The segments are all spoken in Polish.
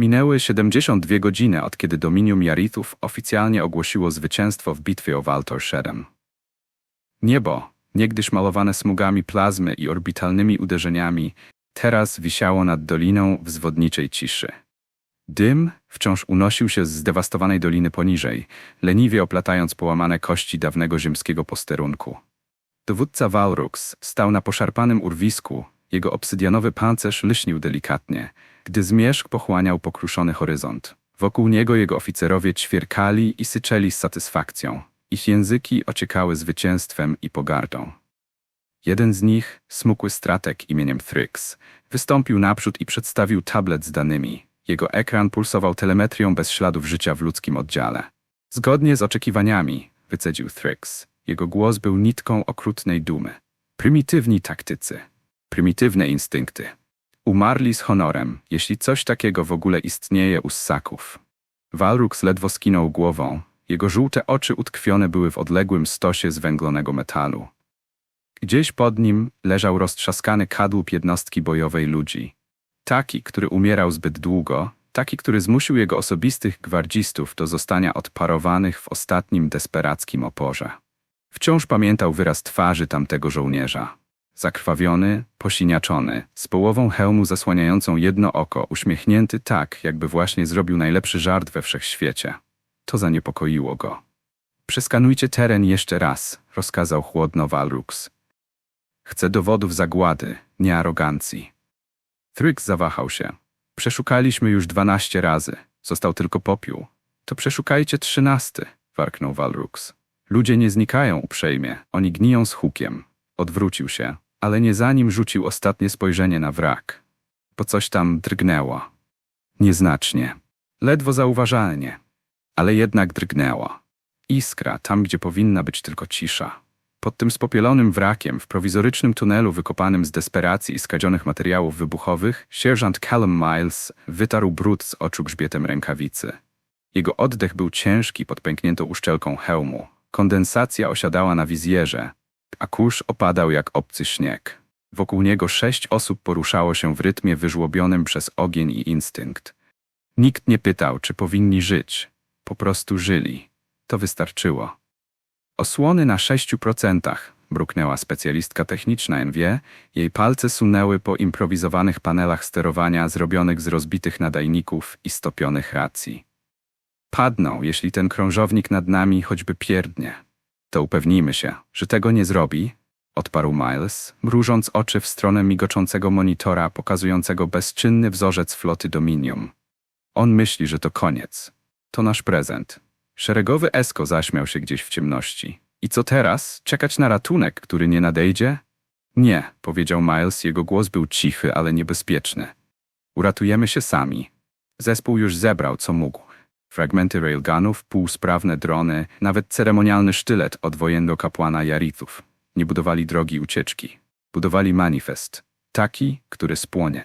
Minęły 72 godziny od kiedy Dominium Jarithów oficjalnie ogłosiło zwycięstwo w bitwie o Waltor 7. Niebo, niegdyś malowane smugami plazmy i orbitalnymi uderzeniami, teraz wisiało nad doliną w zwodniczej ciszy. Dym wciąż unosił się z zdewastowanej doliny poniżej, leniwie oplatając połamane kości dawnego ziemskiego posterunku. Dowódca Valrux stał na poszarpanym urwisku, jego obsydianowy pancerz lśnił delikatnie, gdy zmierzch pochłaniał pokruszony horyzont. Wokół niego jego oficerowie ćwierkali i syczeli z satysfakcją. Ich języki ociekały zwycięstwem i pogardą. Jeden z nich, smukły stratek imieniem Thryx, wystąpił naprzód i przedstawił tablet z danymi. Jego ekran pulsował telemetrią bez śladów życia w ludzkim oddziale. Zgodnie z oczekiwaniami, wycedził Thryx. Jego głos był nitką okrutnej dumy. Prymitywni taktycy. Prymitywne instynkty. Umarli z honorem, jeśli coś takiego w ogóle istnieje u ssaków. Walrux ledwo skinął głową. Jego żółte oczy utkwione były w odległym stosie zwęglonego metalu. Gdzieś pod nim leżał roztrzaskany kadłub jednostki bojowej ludzi. Taki, który umierał zbyt długo, taki, który zmusił jego osobistych gwardzistów do zostania odparowanych w ostatnim desperackim oporze. Wciąż pamiętał wyraz twarzy tamtego żołnierza. Zakrwawiony, posiniaczony, z połową hełmu zasłaniającą jedno oko, uśmiechnięty tak, jakby właśnie zrobił najlepszy żart we wszechświecie. To zaniepokoiło go. Przeskanujcie teren jeszcze raz, rozkazał chłodno Valrux. Chcę dowodów zagłady, nie arogancji. Thryx zawahał się. Przeszukaliśmy już dwanaście razy. Został tylko popiół. To przeszukajcie trzynasty, warknął Valrux. Ludzie nie znikają uprzejmie, oni gniją z hukiem. Odwrócił się, ale nie zanim rzucił ostatnie spojrzenie na wrak. Bo coś tam drgnęło. Nieznacznie. Ledwo zauważalnie. Ale jednak drgnęło. Iskra tam, gdzie powinna być tylko cisza. Pod tym spopielonym wrakiem, w prowizorycznym tunelu wykopanym z desperacji i skadzionych materiałów wybuchowych, sierżant Callum Miles wytarł brud z oczu grzbietem rękawicy. Jego oddech był ciężki pod pękniętą uszczelką hełmu. Kondensacja osiadała na wizjerze, a kurz opadał jak obcy śnieg. Wokół niego sześć osób poruszało się w rytmie wyżłobionym przez ogień i instynkt. Nikt nie pytał, czy powinni żyć. Po prostu żyli. To wystarczyło. Osłony na sześciu procentach, bruknęła specjalistka techniczna NW. Jej palce sunęły po improwizowanych panelach sterowania zrobionych z rozbitych nadajników i stopionych racji. Padną, jeśli ten krążownik nad nami choćby pierdnie. To upewnijmy się, że tego nie zrobi, odparł Miles, mrużąc oczy w stronę migoczącego monitora pokazującego bezczynny wzorzec floty Dominium. On myśli, że to koniec. To nasz prezent. Szeregowy Esko zaśmiał się gdzieś w ciemności. I co teraz? Czekać na ratunek, który nie nadejdzie? Nie, powiedział Miles, jego głos był cichy, ale niebezpieczny. Uratujemy się sami. Zespół już zebrał, co mógł. Fragmenty railgunów, półsprawne drony, nawet ceremonialny sztylet od wojennego kapłana Jarithów. Nie budowali drogi ucieczki. Budowali manifest. Taki, który spłonie.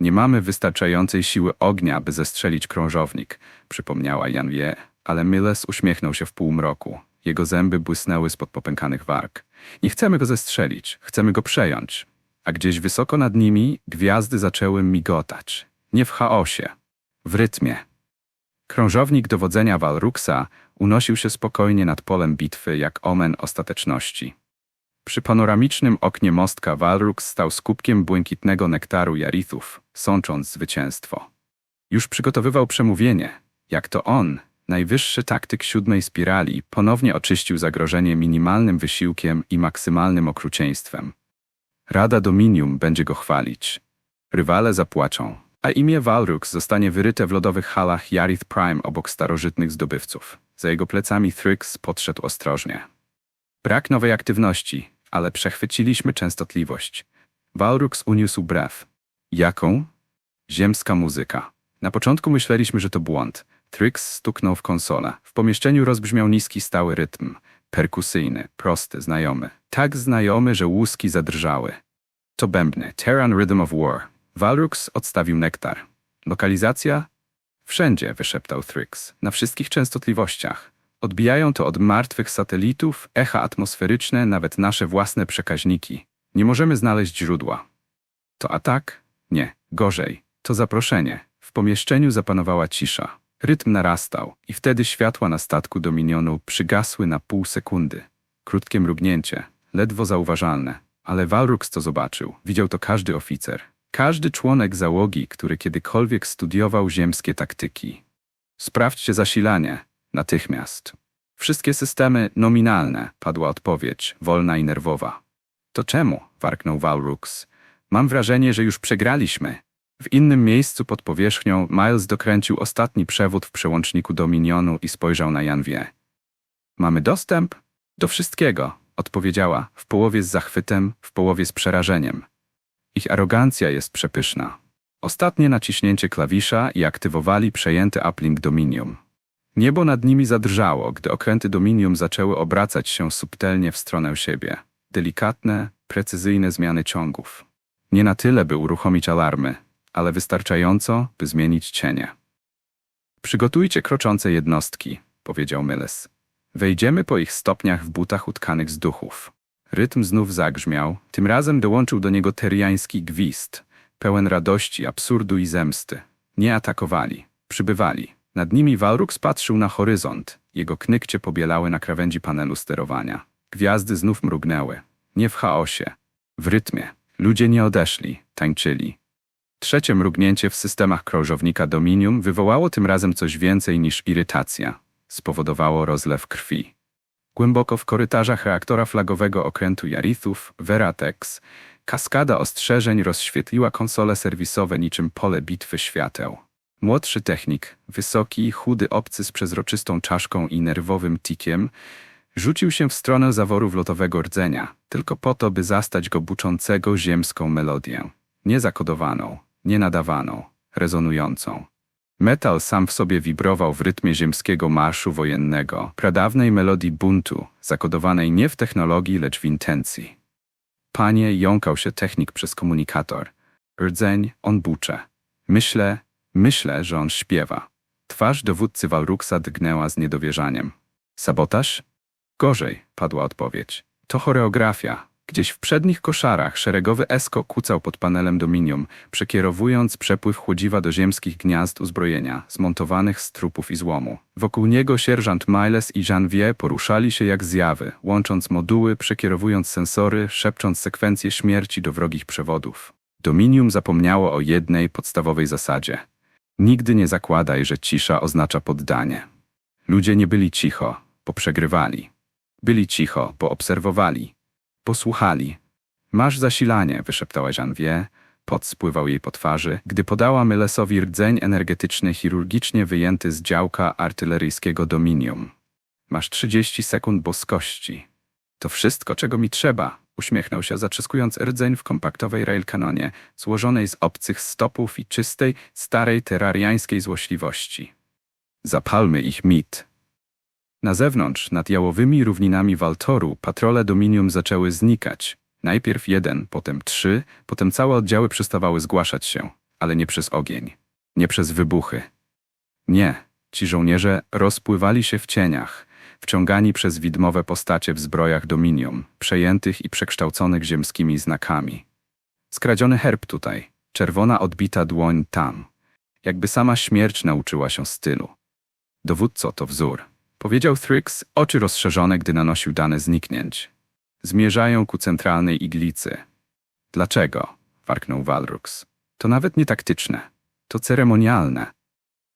Nie mamy wystarczającej siły ognia, by zestrzelić krążownik, przypomniała Janwie, ale Miles uśmiechnął się w półmroku. Jego zęby błysnęły spod popękanych warg. Nie chcemy go zestrzelić, chcemy go przejąć. A gdzieś wysoko nad nimi gwiazdy zaczęły migotać. Nie w chaosie, w rytmie. Krążownik dowodzenia Walruxa unosił się spokojnie nad polem bitwy jak omen ostateczności. Przy panoramicznym oknie mostka Walrux stał z kubkiem błękitnego nektaru jarithów, sącząc zwycięstwo. Już przygotowywał przemówienie, jak to on, najwyższy taktyk siódmej spirali, ponownie oczyścił zagrożenie minimalnym wysiłkiem i maksymalnym okrucieństwem. Rada Dominium będzie go chwalić. Rywale zapłaczą, a imię Valrux zostanie wyryte w lodowych halach Yarith Prime obok starożytnych zdobywców. Za jego plecami Thryx podszedł ostrożnie. Brak nowej aktywności, ale przechwyciliśmy częstotliwość. Valrux uniósł brew. Jaką? Ziemska muzyka. Na początku myśleliśmy, że to błąd. Thryx stuknął w konsolę. W pomieszczeniu rozbrzmiał niski, stały rytm. Perkusyjny, prosty, znajomy. Tak znajomy, że łuski zadrżały. To bębny. Terran Rhythm of War. Valrux odstawił nektar. Lokalizacja? Wszędzie, wyszeptał Thryx. Na wszystkich częstotliwościach. Odbijają to od martwych satelitów, echa atmosferyczne, nawet nasze własne przekaźniki. Nie możemy znaleźć źródła. To atak? Nie. Gorzej. To zaproszenie. W pomieszczeniu zapanowała cisza. Rytm narastał i wtedy światła na statku Dominionu przygasły na pół sekundy. Krótkie mrugnięcie, ledwo zauważalne, ale Walrux to zobaczył. Widział to każdy oficer. Każdy członek załogi, który kiedykolwiek studiował ziemskie taktyki. Sprawdźcie zasilanie. Natychmiast. Wszystkie systemy nominalne, padła odpowiedź, wolna i nerwowa. To czemu? warknął Walrux. Mam wrażenie, że już przegraliśmy. W innym miejscu pod powierzchnią Miles dokręcił ostatni przewód w przełączniku Dominionu i spojrzał na Janwie. Mamy dostęp? Do wszystkiego, odpowiedziała, w połowie z zachwytem, w połowie z przerażeniem. Ich arogancja jest przepyszna. Ostatnie naciśnięcie klawisza i aktywowali przejęty uplink Dominium. Niebo nad nimi zadrżało, gdy okręty Dominium zaczęły obracać się subtelnie w stronę siebie. Delikatne, precyzyjne zmiany ciągów. Nie na tyle, by uruchomić alarmy, ale wystarczająco, by zmienić cienie. Przygotujcie kroczące jednostki, powiedział Myles. Wejdziemy po ich stopniach w butach utkanych z duchów. Rytm znów zagrzmiał, tym razem dołączył do niego teriański gwizd, pełen radości, absurdu i zemsty. Nie atakowali, przybywali. Nad nimi Walrux patrzył na horyzont. Jego knykcie pobielały na krawędzi panelu sterowania. Gwiazdy znów mrugnęły. Nie w chaosie, w rytmie. Ludzie nie odeszli, tańczyli. Trzecie mrugnięcie w systemach krążownika Dominium wywołało tym razem coś więcej niż irytacja. Spowodowało rozlew krwi. Głęboko w korytarzach reaktora flagowego okrętu Jarithów, Veratex, kaskada ostrzeżeń rozświetliła konsole serwisowe niczym pole bitwy świateł. Młodszy technik, wysoki, chudy obcy z przezroczystą czaszką i nerwowym tikiem, rzucił się w stronę zaworu lotowego rdzenia, tylko po to, by zastać go buczącego ziemską melodię. Niezakodowaną, nienadawaną, rezonującą. Metal sam w sobie wibrował w rytmie ziemskiego marszu wojennego, pradawnej melodii buntu, zakodowanej nie w technologii, lecz w intencji. Panie, jąkał się technik przez komunikator. Rdzeń, on bucze. Myślę, myślę, że on śpiewa. Twarz dowódcy Walruxa drgnęła z niedowierzaniem. Sabotaż? Gorzej, padła odpowiedź. To choreografia. Gdzieś w przednich koszarach szeregowy Esko kucał pod panelem Dominium, przekierowując przepływ chłodziwa do ziemskich gniazd uzbrojenia, zmontowanych z trupów i złomu. Wokół niego sierżant Miles i Janvier poruszali się jak zjawy, łącząc moduły, przekierowując sensory, szepcząc sekwencje śmierci do wrogich przewodów. Dominium zapomniało o jednej podstawowej zasadzie. Nigdy nie zakładaj, że cisza oznacza poddanie. Ludzie nie byli cicho, bo przegrywali. Byli cicho, bo obserwowali. Posłuchali. Masz zasilanie, wyszeptała Janvier. Pot spływał jej po twarzy, gdy podała Mylesowi rdzeń energetyczny chirurgicznie wyjęty z działka artyleryjskiego Dominium. Masz 30 sekund boskości. To wszystko, czego mi trzeba, uśmiechnął się, zatrzyskując rdzeń w kompaktowej railkanonie, złożonej z obcych stopów i czystej, starej terrariańskiej złośliwości. Zapalmy ich mit. Na zewnątrz, nad jałowymi równinami Waltoru, patrole Dominium zaczęły znikać. Najpierw jeden, potem trzy, potem całe oddziały przestawały zgłaszać się, ale nie przez ogień, nie przez wybuchy. Nie, ci żołnierze rozpływali się w cieniach, wciągani przez widmowe postacie w zbrojach Dominium, przejętych i przekształconych ziemskimi znakami. Skradziony herb tutaj, czerwona odbita dłoń tam. Jakby sama śmierć nauczyła się stylu. Dowódco to wzór. Powiedział Thrix, oczy rozszerzone, gdy nanosił dane zniknięć. Zmierzają ku centralnej iglicy. Dlaczego? warknął Walrux. To nawet nie taktyczne. To ceremonialne.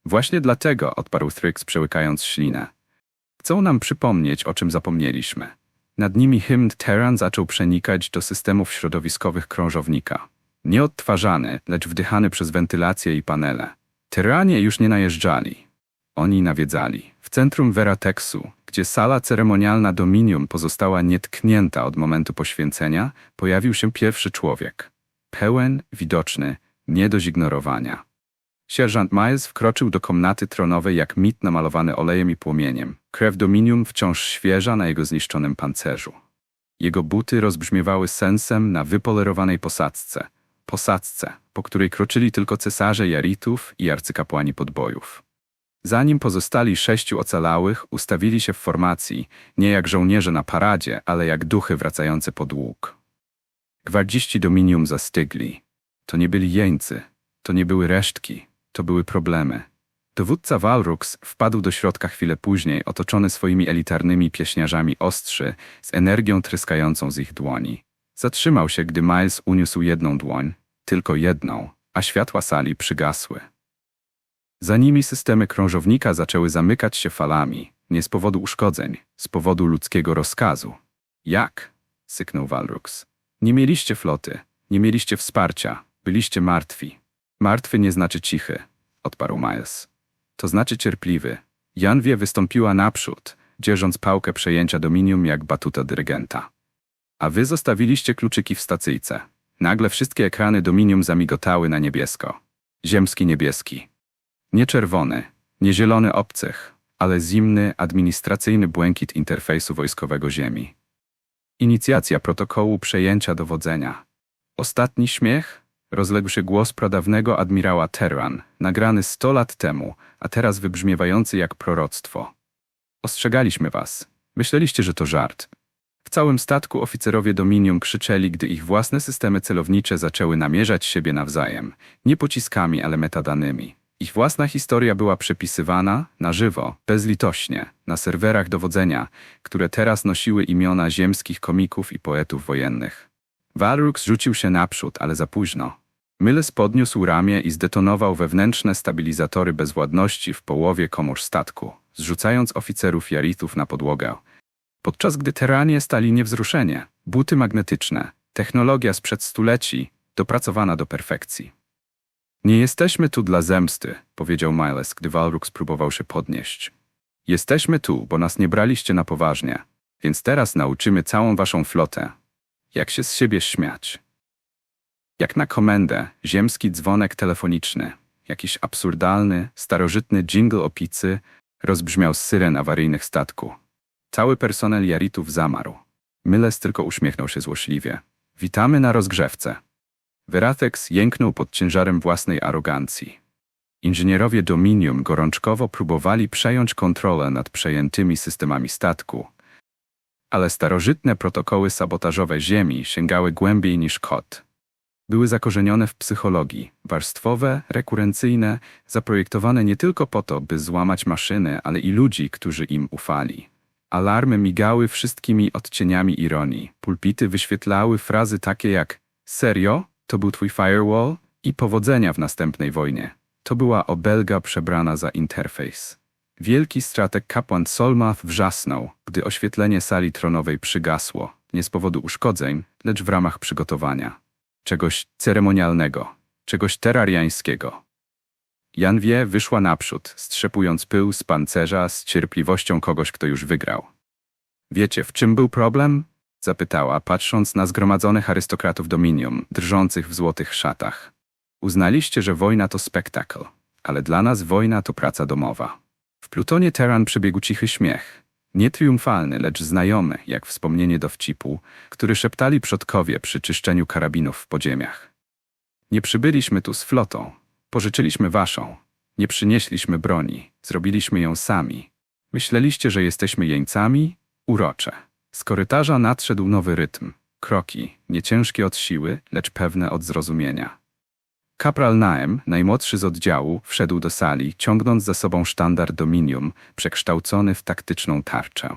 Właśnie dlatego, odparł Thrix, przełykając ślinę. Chcą nam przypomnieć, o czym zapomnieliśmy. Nad nimi hymn Terran zaczął przenikać do systemów środowiskowych krążownika. Nie odtwarzany, lecz wdychany przez wentylację i panele. Terranie już nie najeżdżali. Oni nawiedzali. W centrum Veratexu, gdzie sala ceremonialna Dominium pozostała nietknięta od momentu poświęcenia, pojawił się pierwszy człowiek. Pełen, widoczny, nie do zignorowania. Sierżant Miles wkroczył do komnaty tronowej jak mit namalowany olejem i płomieniem. Krew Dominium wciąż świeża na jego zniszczonym pancerzu. Jego buty rozbrzmiewały sensem na wypolerowanej posadzce. Posadzce, po której kroczyli tylko cesarze Jaritów i arcykapłani podbojów. Zanim pozostali sześciu ocalałych ustawili się w formacji, nie jak żołnierze na paradzie, ale jak duchy wracające pod łuk. Gwardziści Dominium zastygli. To nie byli jeńcy, to nie były resztki, To były problemy. Dowódca Walrux wpadł do środka chwilę później, otoczony swoimi elitarnymi pieśniarzami ostrzy, z energią tryskającą z ich dłoni. Zatrzymał się, gdy Miles uniósł jedną dłoń, tylko jedną, a światła sali przygasły. Za nimi systemy krążownika zaczęły zamykać się falami, nie z powodu uszkodzeń, z powodu ludzkiego rozkazu. Jak? syknął Walrux. Nie mieliście floty, nie mieliście wsparcia, byliście martwi. Martwy nie znaczy cichy, odparł Miles. To znaczy cierpliwy. Janwie wystąpiła naprzód, dzierżąc pałkę przejęcia dominium jak batuta dyrygenta. A wy zostawiliście kluczyki w stacyjce. Nagle wszystkie ekrany dominium zamigotały na niebiesko. Ziemski niebieski. Nie czerwony, nie zielony obcych, ale zimny, administracyjny błękit interfejsu wojskowego Ziemi. Inicjacja protokołu przejęcia dowodzenia. Ostatni śmiech? Rozległ się głos pradawnego admirała Terran, nagrany sto lat temu, a teraz wybrzmiewający jak proroctwo. Ostrzegaliśmy was. Myśleliście, że to żart. W całym statku oficerowie Dominium krzyczeli, gdy ich własne systemy celownicze zaczęły namierzać siebie nawzajem, nie pociskami, ale metadanymi. Ich własna historia była przepisywana na żywo, bezlitośnie, na serwerach dowodzenia, które teraz nosiły imiona ziemskich komików i poetów wojennych. Valrux rzucił się naprzód, ale za późno. Myles podniósł ramię i zdetonował wewnętrzne stabilizatory bezwładności w połowie komór statku, zrzucając oficerów jaritów na podłogę. Podczas gdy teranie stali niewzruszenie, buty magnetyczne, technologia sprzed stuleci, dopracowana do perfekcji. Nie jesteśmy tu dla zemsty, powiedział Miles, gdy Walrux próbował się podnieść. Jesteśmy tu, bo nas nie braliście na poważnie, więc teraz nauczymy całą waszą flotę, jak się z siebie śmiać. Jak na komendę, ziemski dzwonek telefoniczny, jakiś absurdalny, starożytny dżingl o picy, rozbrzmiał z syren awaryjnych statku. Cały personel Jaritów zamarł. Myles tylko uśmiechnął się złośliwie. Witamy na rozgrzewce. Veratex jęknął pod ciężarem własnej arogancji. Inżynierowie Dominium gorączkowo próbowali przejąć kontrolę nad przejętymi systemami statku, ale starożytne protokoły sabotażowe Ziemi sięgały głębiej niż kot. Były zakorzenione w psychologii, warstwowe, rekurencyjne, zaprojektowane nie tylko po to, by złamać maszyny, ale i ludzi, którzy im ufali. Alarmy migały wszystkimi odcieniami ironii, pulpity wyświetlały frazy takie jak Serio? To był twój firewall? I powodzenia w następnej wojnie. To była obelga przebrana za interfejs. Wielki strateg kapłan Solmath wrzasnął, gdy oświetlenie sali tronowej przygasło, nie z powodu uszkodzeń, lecz w ramach przygotowania. Czegoś ceremonialnego, czegoś terariańskiego. Janwie wyszła naprzód, strzepując pył z pancerza z cierpliwością kogoś, kto już wygrał. Wiecie, w czym był problem? Zapytała, patrząc na zgromadzonych arystokratów Dominium, drżących w złotych szatach. Uznaliście, że wojna to spektakl, ale dla nas wojna to praca domowa. W plutonie Terran przebiegł cichy śmiech. Nie triumfalny, lecz znajomy, jak wspomnienie dowcipu, który szeptali przodkowie przy czyszczeniu karabinów w podziemiach. Nie przybyliśmy tu z flotą, pożyczyliśmy waszą. Nie przynieśliśmy broni, zrobiliśmy ją sami. Myśleliście, że jesteśmy jeńcami? Urocze. Z korytarza nadszedł nowy rytm. Kroki, nie ciężkie od siły, lecz pewne od zrozumienia. Kapral Naem, najmłodszy z oddziału, wszedł do sali, ciągnąc za sobą sztandar Dominium, przekształcony w taktyczną tarczę.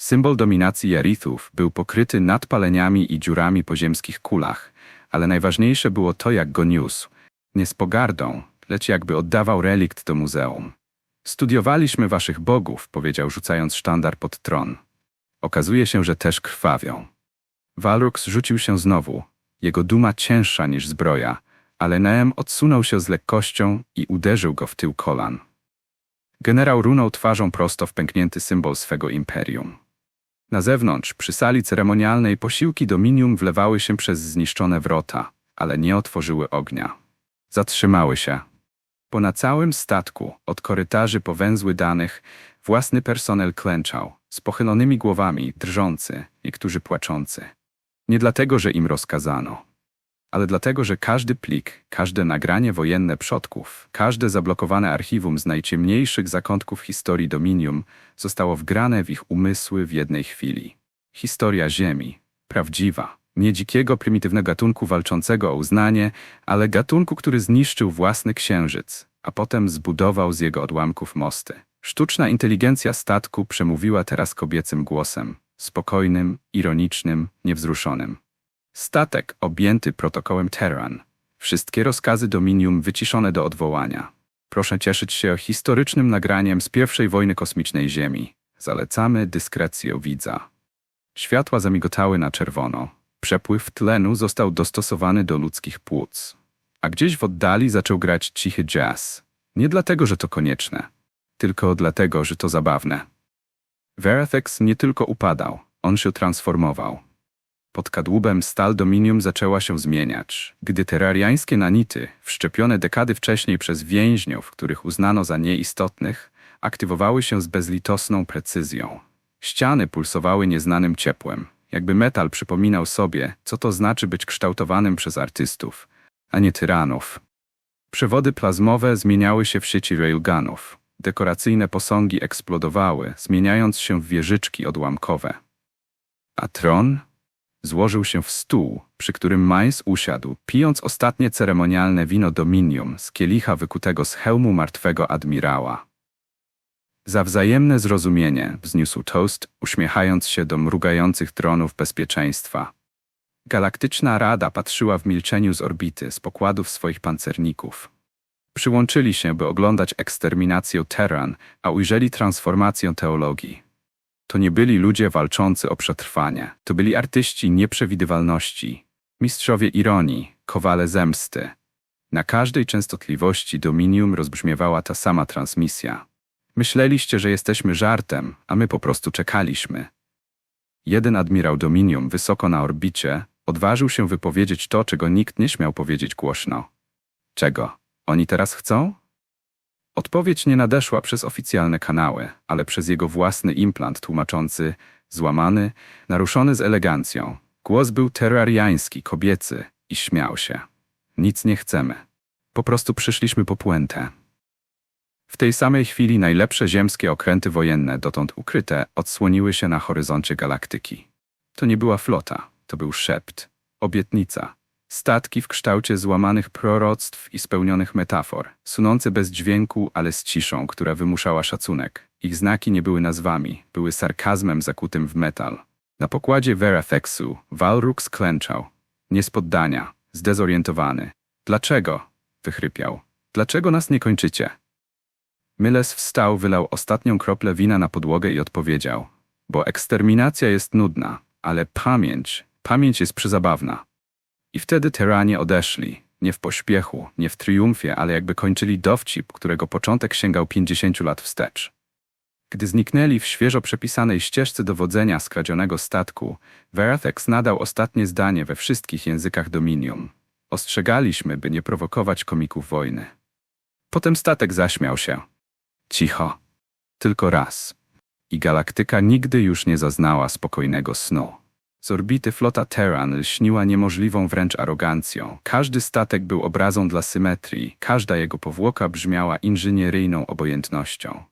Symbol dominacji Jarithów był pokryty nadpaleniami i dziurami po ziemskich kulach, ale najważniejsze było to, jak go niósł. Nie z pogardą, lecz jakby oddawał relikt do muzeum. Studiowaliśmy waszych bogów, powiedział rzucając sztandar pod tron. Okazuje się, że też krwawią. Valrux rzucił się znowu, jego duma cięższa niż zbroja, ale Neem odsunął się z lekkością i uderzył go w tył kolan. Generał runął twarzą prosto w pęknięty symbol swego imperium. Na zewnątrz, przy sali ceremonialnej, posiłki dominium wlewały się przez zniszczone wrota, ale nie otworzyły ognia. Zatrzymały się. Po na całym statku, od korytarzy po węzły danych, własny personel klęczał, z pochylonymi głowami, drżący, niektórzy płaczący. Nie dlatego, że im rozkazano, ale dlatego, że każdy plik, każde nagranie wojenne przodków, każde zablokowane archiwum z najciemniejszych zakątków historii Dominium zostało wgrane w ich umysły w jednej chwili. Historia Ziemi, prawdziwa, Nie dzikiego, prymitywnego gatunku walczącego o uznanie, ale gatunku, który zniszczył własny księżyc, a potem zbudował z jego odłamków mosty. Sztuczna inteligencja statku przemówiła teraz kobiecym głosem, spokojnym, ironicznym, niewzruszonym. Statek objęty protokołem Terran. Wszystkie rozkazy Dominium wyciszone do odwołania. Proszę cieszyć się historycznym nagraniem z pierwszej wojny kosmicznej Ziemi. Zalecamy dyskrecję widza. Światła zamigotały na czerwono. Przepływ tlenu został dostosowany do ludzkich płuc. A gdzieś w oddali zaczął grać cichy jazz. Nie dlatego, że to konieczne, tylko dlatego, że to zabawne. Verathex nie tylko upadał, on się transformował. Pod kadłubem stal Dominium zaczęła się zmieniać, gdy terrariańskie nanity, wszczepione dekady wcześniej przez więźniów, których uznano za nieistotnych, aktywowały się z bezlitosną precyzją. Ściany pulsowały nieznanym ciepłem, jakby metal przypominał sobie, co to znaczy być kształtowanym przez artystów, a nie tyranów. Przewody plazmowe zmieniały się w sieci railgunów. Dekoracyjne posągi eksplodowały, zmieniając się w wieżyczki odłamkowe. A tron złożył się w stół, przy którym Miles usiadł, pijąc ostatnie ceremonialne wino Dominium z kielicha wykutego z hełmu martwego admirała. Za wzajemne zrozumienie wzniósł toast, uśmiechając się do mrugających dronów bezpieczeństwa. Galaktyczna Rada patrzyła w milczeniu z orbity, z pokładów swoich pancerników. Przyłączyli się, by oglądać eksterminację Terran, a ujrzeli transformację teologii. To nie byli ludzie walczący o przetrwanie, to byli artyści nieprzewidywalności, mistrzowie ironii, kowale zemsty. Na każdej częstotliwości Dominium rozbrzmiewała ta sama transmisja. Myśleliście, że jesteśmy żartem, a my po prostu czekaliśmy. Jeden admirał Dominium wysoko na orbicie odważył się wypowiedzieć to, czego nikt nie śmiał powiedzieć głośno. Czego? Oni teraz chcą? Odpowiedź nie nadeszła przez oficjalne kanały, ale przez jego własny implant tłumaczący, złamany, naruszony z elegancją. Głos był terrariański, kobiecy i śmiał się. Nic nie chcemy. Po prostu przyszliśmy po puentę. W tej samej chwili najlepsze ziemskie okręty wojenne, dotąd ukryte, odsłoniły się na horyzoncie galaktyki. To nie była flota, to był szept, obietnica, statki w kształcie złamanych proroctw i spełnionych metafor, sunące bez dźwięku, ale z ciszą, która wymuszała szacunek. Ich znaki nie były nazwami, były sarkazmem zakutym w metal. Na pokładzie Verathexu Valruk sklęczał. Nie z poddania, zdezorientowany. Dlaczego? wychrypiał. Dlaczego nas nie kończycie? Myles wstał, wylał ostatnią kroplę wina na podłogę i odpowiedział. Bo eksterminacja jest nudna, ale pamięć, pamięć jest przyzabawna. I wtedy tyranie odeszli, nie w pośpiechu, nie w triumfie, ale jakby kończyli dowcip, którego początek sięgał pięćdziesięciu lat wstecz. Gdy zniknęli w świeżo przepisanej ścieżce dowodzenia skradzionego statku, Verathex nadał ostatnie zdanie we wszystkich językach Dominium. Ostrzegaliśmy, by nie prowokować komików wojny. Potem statek zaśmiał się. Cicho. Tylko raz. I galaktyka nigdy już nie zaznała spokojnego snu. Z orbity flota Terran lśniła niemożliwą wręcz arogancją. Każdy statek był obrazą dla symetrii, każda jego powłoka brzmiała inżynieryjną obojętnością.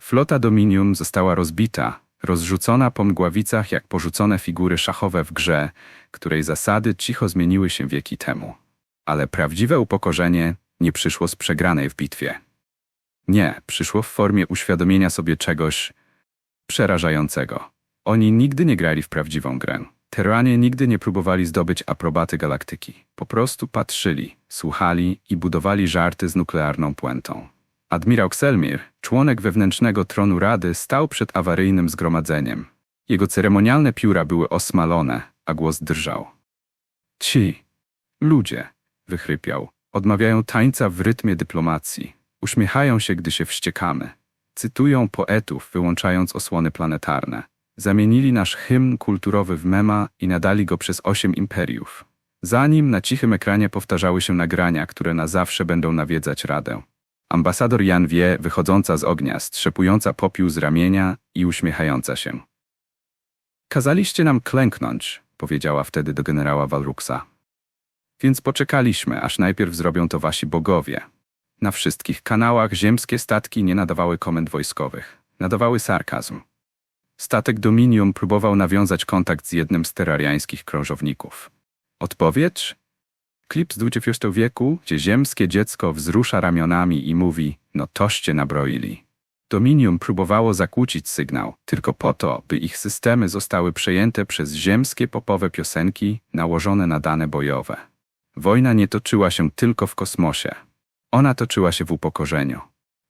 Flota Dominium została rozbita, rozrzucona po mgławicach jak porzucone figury szachowe w grze, której zasady cicho zmieniły się wieki temu. Ale prawdziwe upokorzenie nie przyszło z przegranej w bitwie. Nie, przyszło w formie uświadomienia sobie czegoś przerażającego. Oni nigdy nie grali w prawdziwą grę. Terranie nigdy nie próbowali zdobyć aprobaty galaktyki. Po prostu patrzyli, słuchali i budowali żarty z nuklearną puentą. Admirał Xelmir, członek wewnętrznego tronu Rady, stał przed awaryjnym zgromadzeniem. Jego ceremonialne pióra były osmalone, a głos drżał. Ci, ludzie, wychrypiał, odmawiają tańca w rytmie dyplomacji. Uśmiechają się, gdy się wściekamy. Cytują poetów, wyłączając osłony planetarne. Zamienili nasz hymn kulturowy w mema i nadali go przez osiem imperiów. Zanim na cichym ekranie powtarzały się nagrania, które na zawsze będą nawiedzać Radę. Ambasador Jan wie, wychodząca z ognia, strzepująca popiół z ramienia i uśmiechająca się. Kazaliście nam klęknąć, powiedziała wtedy do generała Walruxa. Więc poczekaliśmy, aż najpierw zrobią to wasi bogowie. Na wszystkich kanałach ziemskie statki nie nadawały komend wojskowych. Nadawały sarkazm. Statek Dominium próbował nawiązać kontakt z jednym z terrariańskich krążowników. Odpowiedź? Klip z XX wieku, gdzie ziemskie dziecko wzrusza ramionami i mówi, no toście nabroili. Dominium próbowało zakłócić sygnał, tylko po to, by ich systemy zostały przejęte przez ziemskie popowe piosenki nałożone na dane bojowe. Wojna nie toczyła się tylko w kosmosie. Ona toczyła się w upokorzeniu.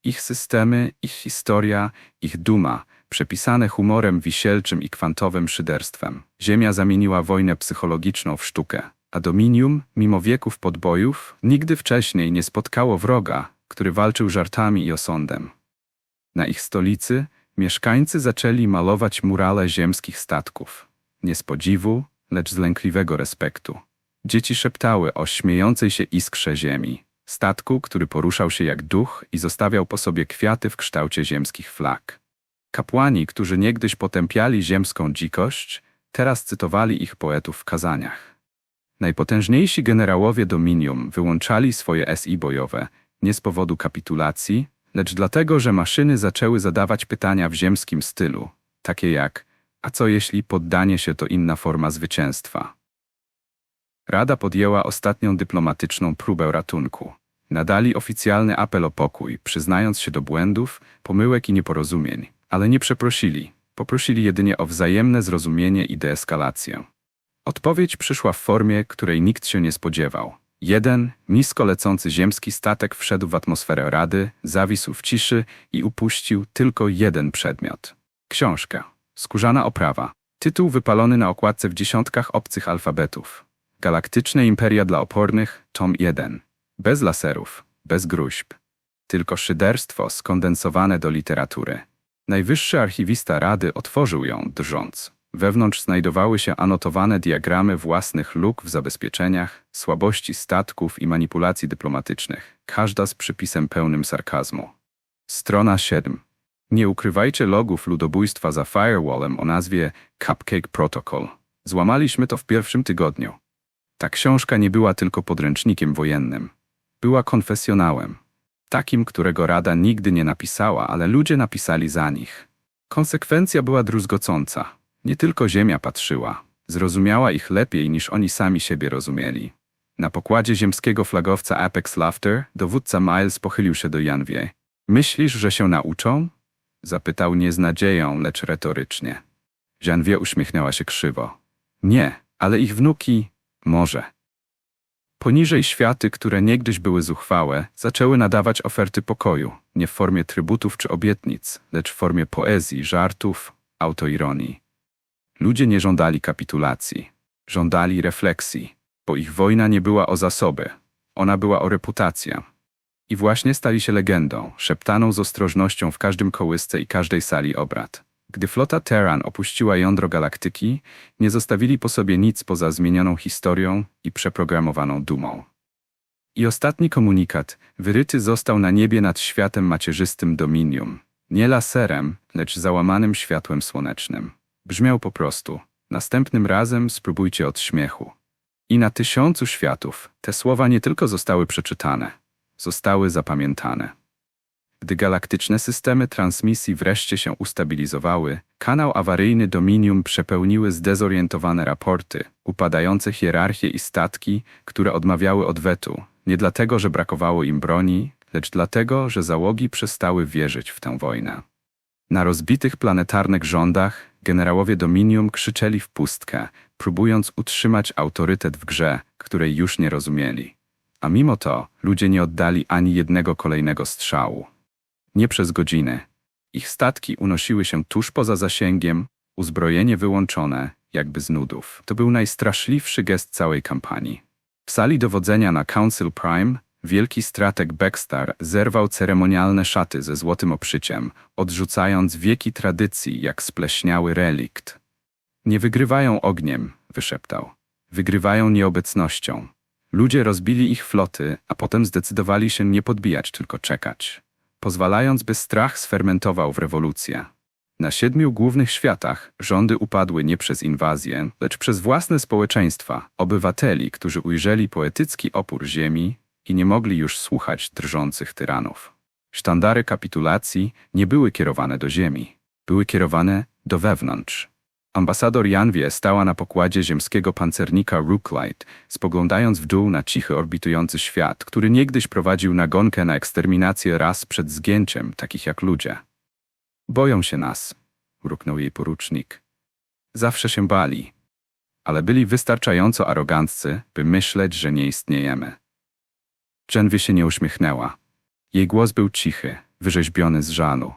Ich systemy, ich historia, ich duma, przepisane humorem wisielczym i kwantowym szyderstwem. Ziemia zamieniła wojnę psychologiczną w sztukę, a Dominium, mimo wieków podbojów, nigdy wcześniej nie spotkało wroga, który walczył żartami i osądem. Na ich stolicy mieszkańcy zaczęli malować murale ziemskich statków. Nie z podziwu, lecz z lękliwego respektu. Dzieci szeptały o śmiejącej się iskrze ziemi, statku, który poruszał się jak duch i zostawiał po sobie kwiaty w kształcie ziemskich flag. Kapłani, którzy niegdyś potępiali ziemską dzikość, teraz cytowali ich poetów w kazaniach. Najpotężniejsi generałowie Dominium wyłączali swoje SI bojowe nie z powodu kapitulacji, lecz dlatego, że maszyny zaczęły zadawać pytania w ziemskim stylu, takie jak a co jeśli poddanie się to inna forma zwycięstwa? Rada podjęła ostatnią dyplomatyczną próbę ratunku. Nadali oficjalny apel o pokój, przyznając się do błędów, pomyłek i nieporozumień, ale nie przeprosili. Poprosili jedynie o wzajemne zrozumienie i deeskalację. Odpowiedź przyszła w formie, której nikt się nie spodziewał. Jeden, nisko lecący ziemski statek wszedł w atmosferę Rady, zawisł w ciszy i upuścił tylko jeden przedmiot. Książkę. Skórzana oprawa. Tytuł wypalony na okładce w dziesiątkach obcych alfabetów. Galaktyczne Imperia dla Opornych, tom 1. Bez laserów, bez gruźb. Tylko szyderstwo skondensowane do literatury. Najwyższy archiwista Rady otworzył ją, drżąc. Wewnątrz znajdowały się anotowane diagramy własnych luk w zabezpieczeniach, słabości statków i manipulacji dyplomatycznych, każda z przypisem pełnym sarkazmu. Strona 7. Nie ukrywajcie logów ludobójstwa za firewallem o nazwie Cupcake Protocol. Złamaliśmy to w pierwszym tygodniu. Ta książka nie była tylko podręcznikiem wojennym. Była konfesjonałem. Takim, którego Rada nigdy nie napisała, ale ludzie napisali za nich. Konsekwencja była druzgocąca. Nie tylko Ziemia patrzyła. Zrozumiała ich lepiej niż oni sami siebie rozumieli. Na pokładzie ziemskiego flagowca Apex Laughter dowódca Miles pochylił się do Janwie. Myślisz, że się nauczą? Zapytał nie z nadzieją, lecz retorycznie. Janwie uśmiechnęła się krzywo. Nie, ale ich wnuki może. Poniżej światy, które niegdyś były zuchwałe, zaczęły nadawać oferty pokoju, nie w formie trybutów czy obietnic, lecz w formie poezji, żartów, autoironii. Ludzie nie żądali kapitulacji, żądali refleksji, bo ich wojna nie była o zasoby, ona była o reputację. I właśnie stali się legendą, szeptaną z ostrożnością w każdym kołysce i każdej sali obrad. Gdy flota Terran opuściła jądro galaktyki, nie zostawili po sobie nic poza zmienioną historią i przeprogramowaną dumą. I ostatni komunikat wyryty został na niebie nad światem macierzystym Dominium, nie laserem, lecz załamanym światłem słonecznym. Brzmiał po prostu: Następnym razem spróbujcie od śmiechu. I na tysiącu światów te słowa nie tylko zostały przeczytane, zostały zapamiętane. Gdy galaktyczne systemy transmisji wreszcie się ustabilizowały, kanał awaryjny Dominium przepełniły zdezorientowane raporty, upadające hierarchie i statki, które odmawiały odwetu, nie dlatego, że brakowało im broni, lecz dlatego, że załogi przestały wierzyć w tę wojnę. Na rozbitych planetarnych rządach generałowie Dominium krzyczeli w pustkę, próbując utrzymać autorytet w grze, której już nie rozumieli. A mimo to ludzie nie oddali ani jednego kolejnego strzału. Nie przez godziny. Ich statki unosiły się tuż poza zasięgiem, uzbrojenie wyłączone, jakby z nudów. To był najstraszliwszy gest całej kampanii. W sali dowodzenia na Council Prime wielki strateg Backstar zerwał ceremonialne szaty ze złotym oprzyciem, odrzucając wieki tradycji jak spleśniały relikt. Nie wygrywają ogniem, wyszeptał. Wygrywają nieobecnością. Ludzie rozbili ich floty, a potem zdecydowali się nie podbijać, tylko czekać pozwalając, by strach sfermentował w rewolucję. Na siedmiu głównych światach rządy upadły nie przez inwazję, lecz przez własne społeczeństwa, obywateli, którzy ujrzeli poetycki opór ziemi i nie mogli już słuchać drżących tyranów. Sztandary kapitulacji nie były kierowane do ziemi, były kierowane do wewnątrz. Ambasador Janwie stała na pokładzie ziemskiego pancernika Rooklight, spoglądając w dół na cichy orbitujący świat, który niegdyś prowadził nagonkę na eksterminację ras przed zgięciem, takich jak ludzie. Boją się nas, mruknął jej porucznik. Zawsze się bali, ale byli wystarczająco aroganccy, by myśleć, że nie istniejemy. Jenwie się nie uśmiechnęła. Jej głos był cichy, wyrzeźbiony z żalu.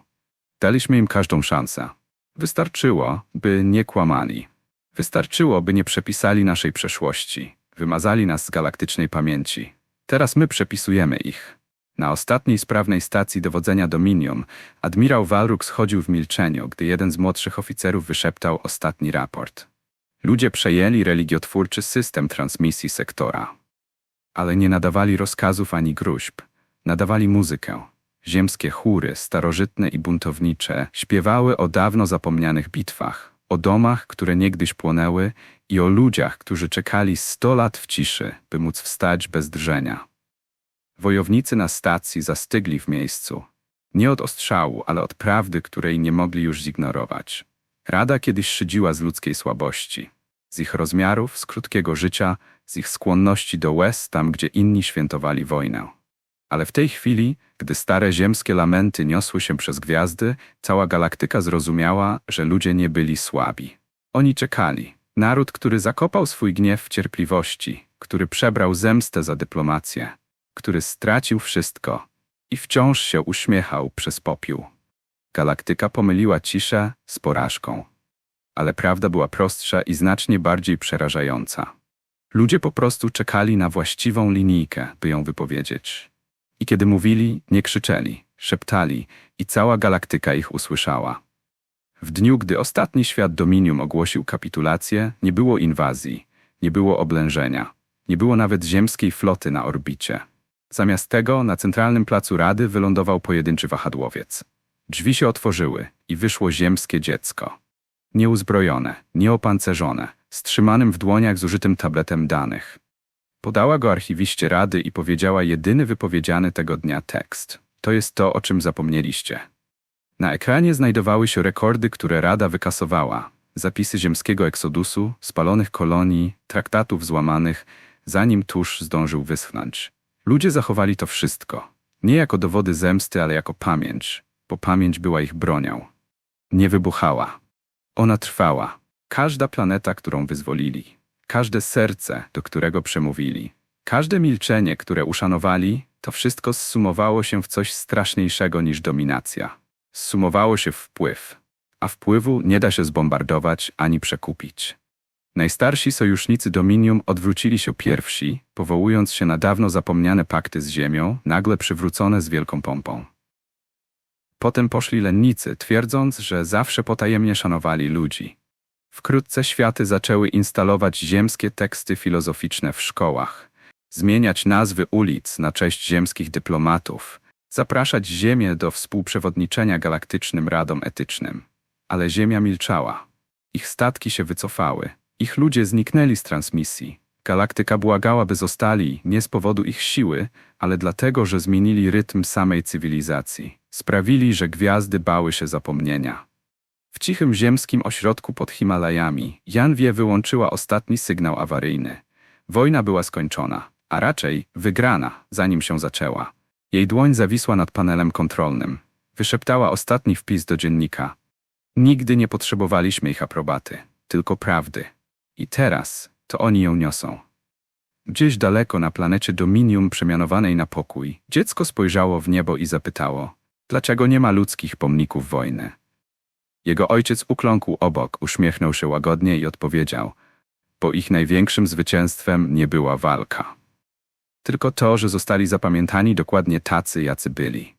Daliśmy im każdą szansę. Wystarczyło, by nie kłamali. Wystarczyło, by nie przepisali naszej przeszłości. Wymazali nas z galaktycznej pamięci. Teraz my przepisujemy ich. Na ostatniej sprawnej stacji dowodzenia Dominium admirał Walruk schodził w milczeniu, gdy jeden z młodszych oficerów wyszeptał ostatni raport. Ludzie przejęli religiotwórczy system transmisji sektora. Ale nie nadawali rozkazów ani gruźb. Nadawali muzykę. Ziemskie chóry, starożytne i buntownicze, śpiewały o dawno zapomnianych bitwach, o domach, które niegdyś płonęły i o ludziach, którzy czekali sto lat w ciszy, by móc wstać bez drżenia. Wojownicy na stacji zastygli w miejscu. Nie od ostrzału, ale od prawdy, której nie mogli już zignorować. Rada kiedyś szydziła z ludzkiej słabości. Z ich rozmiarów, z krótkiego życia, z ich skłonności do łez tam, gdzie inni świętowali wojnę. Ale w tej chwili, gdy stare ziemskie lamenty niosły się przez gwiazdy, cała galaktyka zrozumiała, że ludzie nie byli słabi. Oni czekali. Naród, który zakopał swój gniew w cierpliwości, który przebrał zemstę za dyplomację, który stracił wszystko i wciąż się uśmiechał przez popiół. Galaktyka pomyliła ciszę z porażką. Ale prawda była prostsza i znacznie bardziej przerażająca. Ludzie po prostu czekali na właściwą linijkę, by ją wypowiedzieć. I kiedy mówili, nie krzyczeli, szeptali i cała galaktyka ich usłyszała. W dniu, gdy ostatni świat Dominium ogłosił kapitulację, nie było inwazji, nie było oblężenia, nie było nawet ziemskiej floty na orbicie. Zamiast tego na centralnym placu Rady wylądował pojedynczy wahadłowiec. Drzwi się otworzyły i wyszło ziemskie dziecko. Nieuzbrojone, nieopancerzone, z trzymanym w dłoniach zużytym tabletem danych. Podała go archiwiście Rady i powiedziała jedyny wypowiedziany tego dnia tekst. To jest to, o czym zapomnieliście. Na ekranie znajdowały się rekordy, które Rada wykasowała. Zapisy ziemskiego eksodusu, spalonych kolonii, traktatów złamanych, zanim tusz zdążył wyschnąć. Ludzie zachowali to wszystko. Nie jako dowody zemsty, ale jako pamięć, bo pamięć była ich bronią. Nie wybuchała. Ona trwała. Każda planeta, którą wyzwolili. Każde serce, do którego przemówili. Każde milczenie, które uszanowali, to wszystko zsumowało się w coś straszniejszego niż dominacja. Zsumowało się w wpływ. A wpływu nie da się zbombardować ani przekupić. Najstarsi sojusznicy Dominium odwrócili się pierwsi, powołując się na dawno zapomniane pakty z Ziemią, nagle przywrócone z wielką pompą. Potem poszli lennicy, twierdząc, że zawsze potajemnie szanowali ludzi. Wkrótce światy zaczęły instalować ziemskie teksty filozoficzne w szkołach, zmieniać nazwy ulic na cześć ziemskich dyplomatów, zapraszać Ziemię do współprzewodniczenia galaktycznym radom etycznym. Ale Ziemia milczała. Ich statki się wycofały, ich ludzie zniknęli z transmisji. Galaktyka błagała, by zostali nie z powodu ich siły, ale dlatego, że zmienili rytm samej cywilizacji. Sprawili, że gwiazdy bały się zapomnienia. W cichym ziemskim ośrodku pod Himalajami Janwie wyłączyła ostatni sygnał awaryjny. Wojna była skończona, a raczej wygrana, zanim się zaczęła. Jej dłoń zawisła nad panelem kontrolnym. Wyszeptała ostatni wpis do dziennika. Nigdy nie potrzebowaliśmy ich aprobaty, tylko prawdy. I teraz to oni ją niosą. Gdzieś daleko na planecie Dominium przemianowanej na pokój, dziecko spojrzało w niebo i zapytało, dlaczego nie ma ludzkich pomników wojny. Jego ojciec ukląkł obok, uśmiechnął się łagodnie i odpowiedział, bo ich największym zwycięstwem nie była walka. Tylko to, że zostali zapamiętani dokładnie tacy, jacy byli.